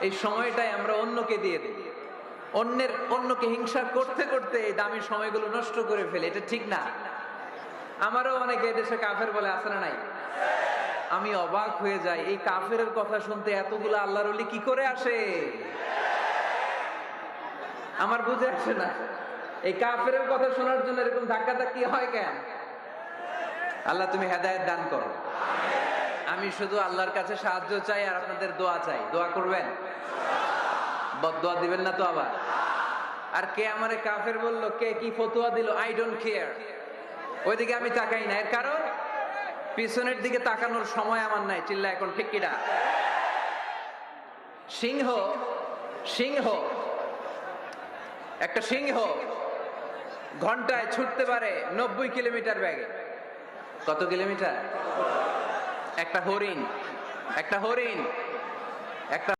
এই সময়টাই আমরা অন্যকে দিয়ে দিই। অন্যের, অন্যকে হিংসা করতে করতে এই দামি সময়গুলো নষ্ট করে ফেলে, এটা ঠিক না। আমারও অনেকে এদেশে কাফের বলে আসে না নাই? আমি অবাক হয়ে যাই, এই কাফের কথা শুনতে এতগুলো আল্লাহর অলি কি করে আসে? আমার বুঝে আসে না। এই কাফের কথা শোনার জন্য এরকম ধাক্কা ধাক্কি হয় কেন? আল্লাহ তুমি হেদায়েত দান করো। আমি শুধু আল্লাহর কাছে সাহায্য চাই আর আপনাদের দোয়া চাই। দোয়া করবেন? দোয়া দিবেন না তো আবার? আর কে আমারে কাফের বলল, কে কি ফতোয়া দিল? আই ডোন্ট কেয়ার ওইদিকে আমি তাকাই না। এর কারণ? পিছনের দিকে তাকানোর সময় আমার নাই। চিল্লা এখন, ঠিক কিনা? সিংহ সিংহ। একটা সিংহ ঘন্টায় ছুটতে পারে নব্বই কিলোমিটার ব্যাগে। কত কিলোমিটার? একটা হরিণ একটা হরিণ একটা